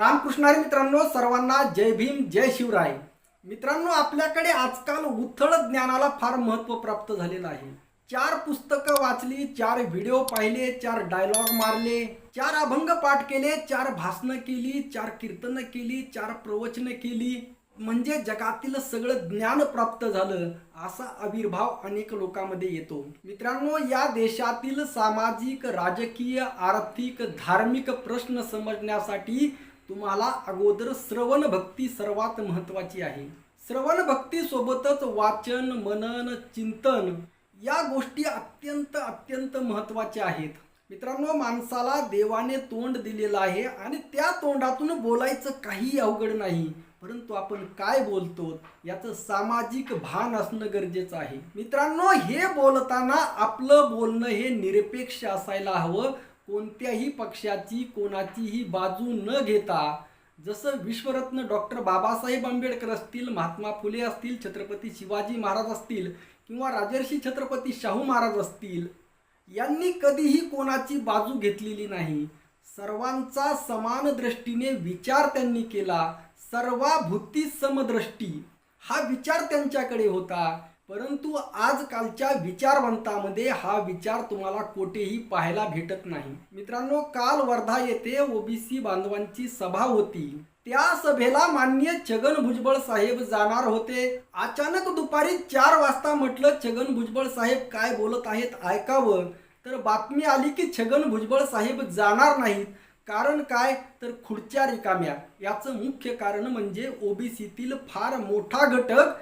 रामकृष्णारी मित्रांनो सर्वांना जय भीम जय शिवराय. मित्रांनो आपल्याकडे आजकाल उथळ ज्ञानाला फार महत्त्व प्राप्त झालेलं आहे. चार पुस्तकं वाचली चार व्हिडिओ पाहिले चार डायलॉग मारले चार अभंग पाठ केले चार भाषणं केली चार कीर्तनं केली चार प्रवचनं केली. म्हणजे जगातील सगळं ज्ञान प्राप्त झालं असा आविर्भाव अनेक लोकांमध्ये येतो. मित्रांनो या देशातील सामाजिक राजकीय आर्थिक धार्मिक प्रश्न समजण्यासाठी तुम्हाला अगोदर श्रवण भक्ती सर्वात महत्वाची आहे. श्रवण भक्तीसोबतच वाचन मनन चिंतन या गोष्टी अत्यंत अत्यंत महत्त्वाच्या आहेत. मित्रांनो माणसाला देवाने तोंड दिलेलं आहे आणि त्या तोंडातून बोलायचं काही अवघड नाही. परंतु आपण काय बोलतो? याचं सामाजिक भान असणं गरजेचं आहे. मित्रांनो हे बोलताना आपलं बोलणं हे निरपेक्ष असायला हवं. कोणत्याही पक्षाची कोणाचीही बाजू न घेता जसं विश्वरत्न डॉक्टर बाबासाहेब आंबेडकर असतील महात्मा फुले असतील छत्रपती शिवाजी महाराज असतील किंवा राजर्षी छत्रपती शाहू महाराज असतील यांनी कधीही कोणाची बाजू घेतलेली नाही. सर्वांचा समान दृष्टीने विचार त्यांनी केला. सर्वाभूती समदृष्टी. हा विचार त्यांच्याकडे होता. परंतु आजकालच्या विचारवंतामध्ये हा विचार तुम्हाला कोठेही पाहायला भेटत नाही. मित्रांनो काल वर्धा येथे ओबीसी बांधवांची सभा होती. त्या सभेला मान्य छगन भुजबळ साहेब जाणार होते. अचानक दुपारी चार वाजता म्हटलं छगन भुजबळ साहेब काय बोलत आहेत ऐकावं. तर बातमी आली की छगन भुजबळ साहेब जाणार नाहीत. कारण काय? तर खुर्च्या रिकाम्या. याचं मुख्य कारण म्हणजे ओबीसीतील फार मोठा घटक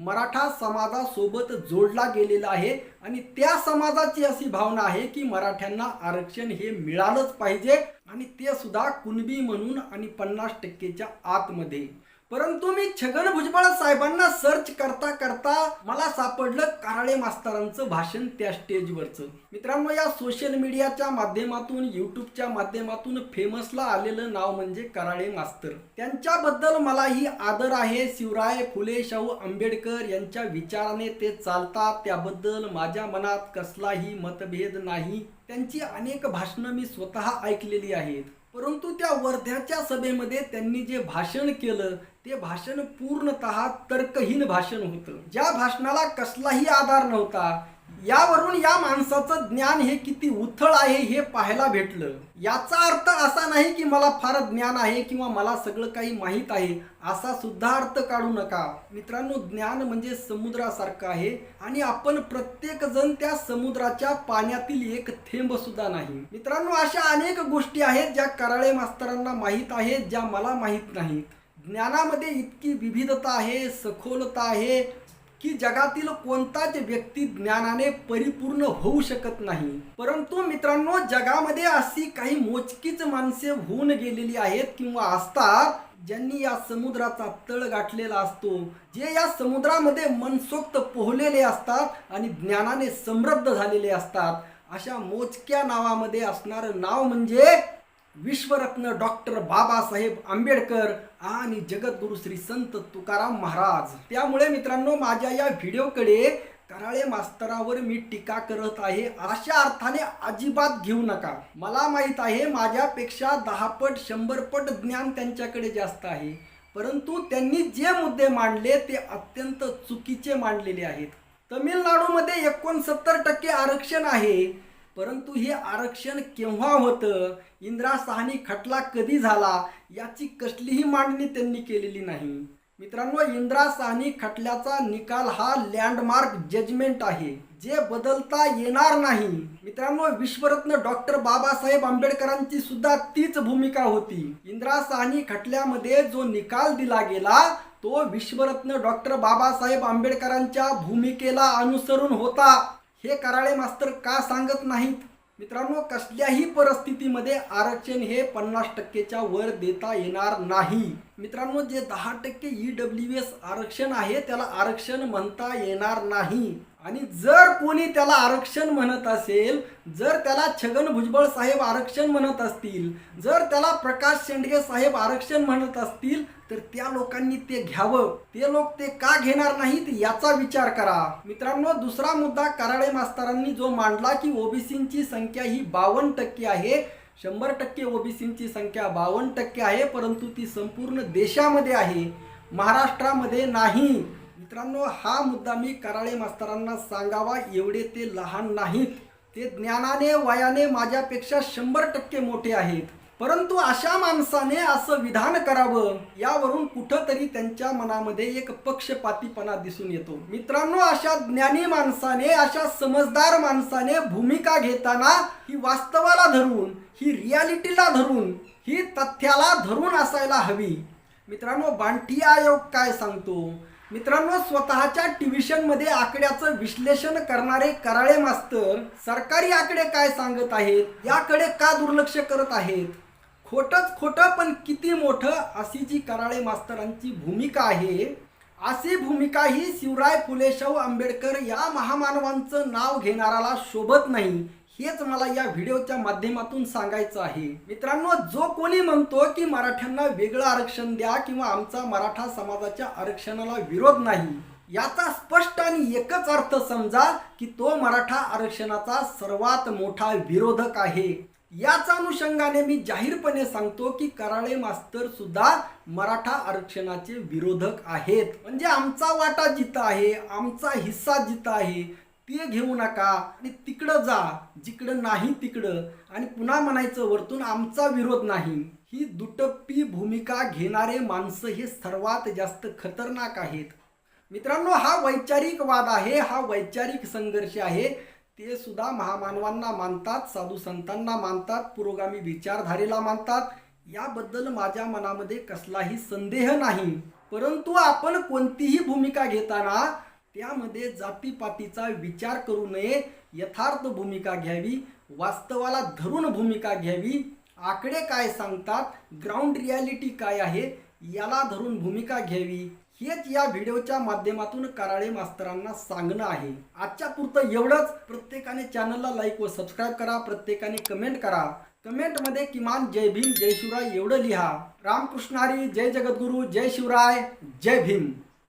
मराठा समाजासोबत जोडला गेलेला आहे आणि त्या समाजाची अशी भावना आहे की मराठ्यांना आरक्षण हे मिळालंच पाहिजे आणि ते सुद्धा कुणबी म्हणून आणि पन्नास टक्केच्या आतमध्ये. परंतु मी छगन भुजबळ साहेबांना सर्च करता करता मला सापडलं कराळे मास्तरांचं भाषण त्या स्टेजवरचं मित्रांनो या सोशल मीडियाच्या माध्यमातून युट्यूबच्या माध्यमातून फेमसला आलेलं नाव म्हणजे कराळे मास्तर. त्यांच्याबद्दल मलाही आदर आहे. शिवराय फुले शाहू आंबेडकर यांच्या विचाराने ते चालतात. त्याबद्दल माझ्या मनात कसलाही मतभेद नाही. त्यांची अनेक भाषणं मी स्वतः ऐकलेली आहेत. परंतु त्या वर्ध्याच्या सभेमध्ये त्यांनी जे भाषण केलं ते भाषण पूर्णतः तर्कहीन भाषण होतं. ज्या भाषणाला कसलाही आधार नव्हता यावरून या माणसाचं ज्ञान हे किती उथळ आहे हे पाहायला भेटलं. याचा अर्थ असा नाही की मला फार ज्ञान आहे किंवा मला सगळं काही माहीत आहे असा सुद्धा अर्थ काढू नका. मित्रांनो ज्ञान म्हणजे समुद्रासारखं आहे आणि आपण प्रत्येक जण त्या समुद्राच्या पाण्यातील एक थेंब सुद्धा नाही. मित्रांनो अशा अनेक गोष्टी आहेत ज्या कराळे मास्तरांना माहीत आहेत ज्या मला माहीत नाहीत. ज्ञानामध्ये इतकी विविधता आहे सखोलता आहे की जगातील कोणताच व्यक्ती ज्ञानाने परिपूर्ण होऊ शकत नाही. परंतु मित्रांनो जगामध्ये अशी काही मोजकीच माणसे होऊन गेलेली आहेत किंवा असतात ज्यांनी या समुद्राचा तळ गाठलेला असतो जे या समुद्रामध्ये मनसोक्त पोहलेले असतात आणि ज्ञानाने समृद्ध झालेले असतात. अशा मोजक्या नावामध्ये असणारं नाव म्हणजे विश्वरत्न डॉक्टर बाबासाहेब आंबेडकर आणि जगद्गुरु श्री संत तुकाराम महाराज. त्यामुळे मित्रांनो माझ्या या व्हिडिओकडे कराळे मास्तरावर मी टीका करत आहे. अशा अर्थाने अजिबात घेऊ नका. मला माहीत आहे माझ्यापेक्षा दहा पट शंभर पट ज्ञान त्यांच्याकडे जास्त आहे. परंतु त्यांनी जे मुद्दे मांडले ते अत्यंत चुकीचे मांडलेले आहेत. तमिळनाडूमध्ये एकोणसत्तर टक्के आरक्षण आहे. परंतु हे आरक्षण केव्हा होतं? इंदिरा साहनी खटला कधी झाला? याची कसलीही मांडणी त्यांनी केलेली नाही. मित्रांनो इंदिरा साहनी खटल्याचा निकाल हा लँडमार्क जजमेंट आहे. जे बदलता येणार नाही. मित्रांनो विश्वरत्न डॉक्टर बाबासाहेब आंबेडकरांची सुद्धा तीच भूमिका होती. इंदिरा साहनी खटल्यामध्ये जो निकाल दिला गेला तो विश्वरत्न डॉक्टर बाबासाहेब आंबेडकरांच्या भूमिकेला अनुसरून होता. हे कराळे मास्तर का सांगत नाहीत? मित्रांनो कसल्याही परिस्थितीमध्ये आरक्षण हे पन्नास टक्केच्या वर देता येणार नाही. मित्रांनो जे दहा टक्के ई डब्ल्यू एस आरक्षण आहे त्याला आरक्षण म्हणता येणार नाही. आणि जर कोणी त्याला आरक्षण म्हणत असेल जर त्याला छगन भुजबळ साहेब आरक्षण म्हणत असतील जर त्याला प्रकाश शेंडगे साहेब आरक्षण म्हणत असतील तर त्या लोकांनी ते घ्यावं. ते लोक ते का घेणार नाहीत याचा विचार करा. मित्रांनो दुसरा मुद्दा कराडे मास्तरांनी जो मांडला की ओबीसींची संख्या ही बावन्न टक्के आहे शंभर टक्के ओबीसींची संख्या बावन्न टक्के आहे परंतु ती संपूर्ण देशामध्ये आहे महाराष्ट्रामध्ये नाही. मित्रांनो हा मुद्दा मी कराळे मास्तरांना सांगावा एवढे ते लहान नाहीत. ते ज्ञानाने वयाने माझ्यापेक्षा शंभर टक्के मोठे आहेत. परंतु अशा माणसाने असं विधान करावं यावरून कुठंतरी त्यांच्या मनामध्ये एक पक्षपातीपणा दिसून येतो. मित्रांनो अशा ज्ञानी माणसाने अशा समजदार माणसाने भूमिका घेताना ही वास्तवाला धरून ही रियालिटीला धरून ही तथ्याला धरून असायला हवी. मित्रांनो बांटी आयोग काय सांगतो? मित्रांनो स्वतःच्या ट्युशनमध्ये आकड्याचं विश्लेषण करणारे कराळे मास्तर सरकारी आकडे काय सांगत आहेत? याकडे का दुर्लक्ष करत आहेत? खोटंच खोटं पण किती मोठं अशी जी कराळे मास्तरांची भूमिका आहे अशी भूमिका ही शिवराय फुले शाहू आंबेडकर या महामानवांचं नाव घेणाराला शोभत नाही हेच मला या व्हिडिओच्या माध्यमातून सांगायचं आहे. मित्रांनो जो कोणी म्हणतो की मराठ्यांना वेगळं आरक्षण द्या किंवा आमचा मराठा समाजाच्या आरक्षणाला विरोध नाही याचा स्पष्ट आणि एकच अर्थ समजा की तो मराठा आरक्षणाचा सर्वात मोठा विरोधक आहे. याच अनुषंगाने मी जाहीरपणे सांगतो की कराळे मास्तर सुद्धा मराठा आरक्षणाचे विरोधक आहेत. म्हणजे आमचा वाटा जिथं आहे आमचा हिस्सा जिथं आहे ते घेऊ नका आणि तिकडं जा जिकडं नाही तिकडं. आणि पुन्हा म्हणायचं वरतून आमचा विरोध नाही. ही दुटप्पी भूमिका घेणारे माणसं हे सर्वात जास्त खतरनाक आहेत. मित्रांनो हा वैचारिक वाद आहे हा वैचारिक संघर्ष आहे. ते सुद्धा महामानवांना मानतात साधू संतांना मानतात पुरोगामी विचारधारेला मानतात. याबद्दल माझ्या मनामध्ये कसलाही संदेह नाही. परंतु आपण कोणतीही भूमिका घेताना त्यामध्ये जातीपातीचा विचार करू नये यथार्थ भूमिका घ्यावी वास्तवाला धरून भूमिका घ्यावी. आकडे काय सांगतात ग्राउंड रियालिटी काय आहे याला धरून भूमिका घ्यावी. हेच या व्हिडिओच्या माध्यमातून कराळे मास्तरांना सांगणं आहे. आजच्या पुरतं एवढंच. प्रत्येकाने चॅनलला लाईक व सबस्क्राईब करा. प्रत्येकाने कमेंट करा. कमेंटमध्ये किमान जय भीम जय शिवराय एवढं लिहा. रामकृष्ण हरी जय जगद्गुरू जय शिवराय जय भीम.